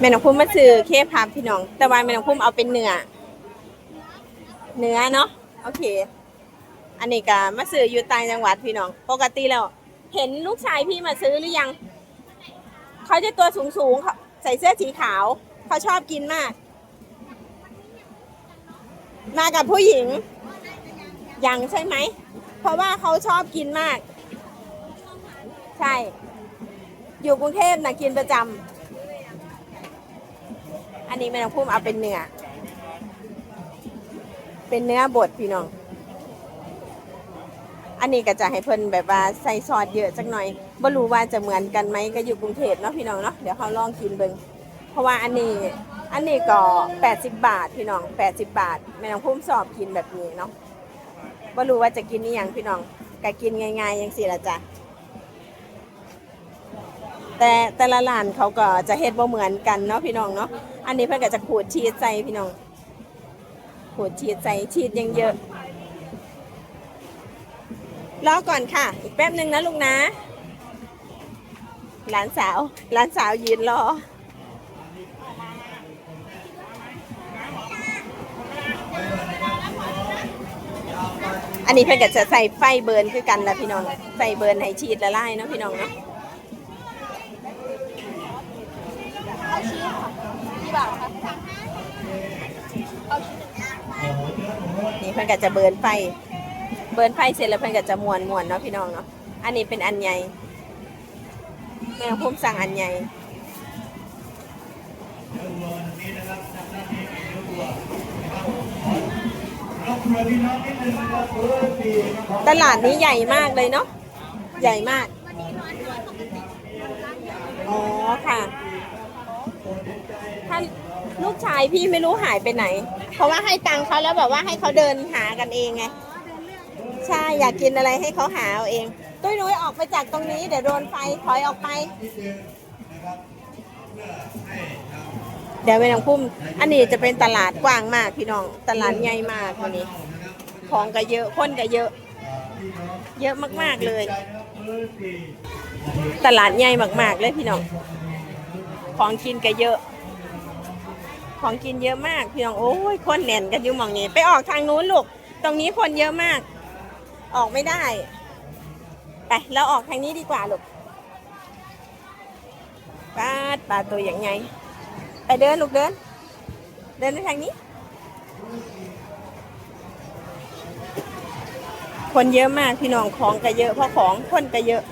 แม่น้องพุ่มมาซื้อเคพับพี่น้อง แต่ว่าแม่น้องพุ่มเอาเป็นเนื้อเนื้อเนาะโอเค อันนี้ก็มาซื้ออยู่ต่างจังหวัดพี่น้องปกติแล้วเห็นลูกชายพี่มาซื้อหรือยัง เขาจะตัวสูงสูงๆใส่เสื้อสีขาว เขาชอบกินมาก มากับผู้หญิงยังใช่ไหม เพราะว่าเขาชอบกินมาก ใช่ อยู่กรุงเทพนะกินประจำ นนี้แม่น้องพุ่มเอาเป็นเนื้อ เป็นเนื้อบดพี่น้อง อันนี้ก็จะให้เพิ่นแบบว่าใส่ซอสเยอะจักหน่อยบ่รู้ว่าจะเหมือนกันไหมก็อยู่กรุงเทพเนาะพี่น้องเนาะ เดี๋ยวเขาลองกินเบิ่งเพราะว่าอันนี้ อันนี้ก็ 80 บาทพี่น้อง 80 บาท แม่น้องพุ่มสอบกินแบบนี้เนาะบ่รู้ว่าจะกินนี่ยังพี่น้องก็กินง่ายๆอย่างสิละจ้ะแต่แต่ละร้านเขาก็จะเฮ็ดบ่เหมือนกันเนาะพี่น้องเนาะ อันนี้เพิ่นก็จะขูดชีสใส่พี่น้องขูดชีสใส่ชีสยังเยอะรอก่อนค่ะ อีกแป๊บหนึ่งนะลูกนะ หลานสาว หลานสาวยืนรอ อันนี้เพื่อนก็จะใส่ไฟเบิร์นคือกันละพี่น้องไฟเบิร์นให้ชีสละลายเนาะพี่น้องเนาะ เอาชีสค่ะ กี่บาทคะเอาชีสนี่เพื่อนก็จะเบิร์นไฟ เบิร์นไฟเสร็จแล้วเพื่อนก็จะมวนมวนๆเนาะพี่น้องเนาะ อันนี้เป็นอันใหญ่แม่ของผมสั่งอันใหญ่ตลาดนี้ใหญ่มากเลยเนาะ ใหญ่มาก อ๋อค่ะถ้าลูก ชายพี่ไม่รู้หายไปไหน เพราะว่าให้ตังค์เขาแล้วแบบว่าให้เขาเดินหากันเองไงใช่อยากกินอะไรให้เขาหาเอาเองตุ้ยนุ้ยออกไปจากตรงนี้เดี๋ยวโดนไฟถอยออกไป เดี๋ยวไปทางพุ่ม อันนี้จะเป็นตลาดกว้างมากพี่น้อง ตลาดใหญ่มากวันนี้ ของก็เยอะคนก็เยอะ เยอะมากๆเลย ตลาดใหญ่มากๆเลยพี่น้อง ของกินก็เยอะ ของกินเยอะมากพี่น้องโอ้ยคนแน่นกันอยู่หมองนี้ ไปออกทางนู้นลูก ตรงนี้คนเยอะมาก ออกไม่ได้ ไปเราออกทางนี้ดีกว่าลูกปาดปลาตัวอย่างไง ไปเดินลูกเดิน เดินไปทางนี้ คนเยอะมากพี่น้องของก็เยอะเพราะของคนก็เยอะ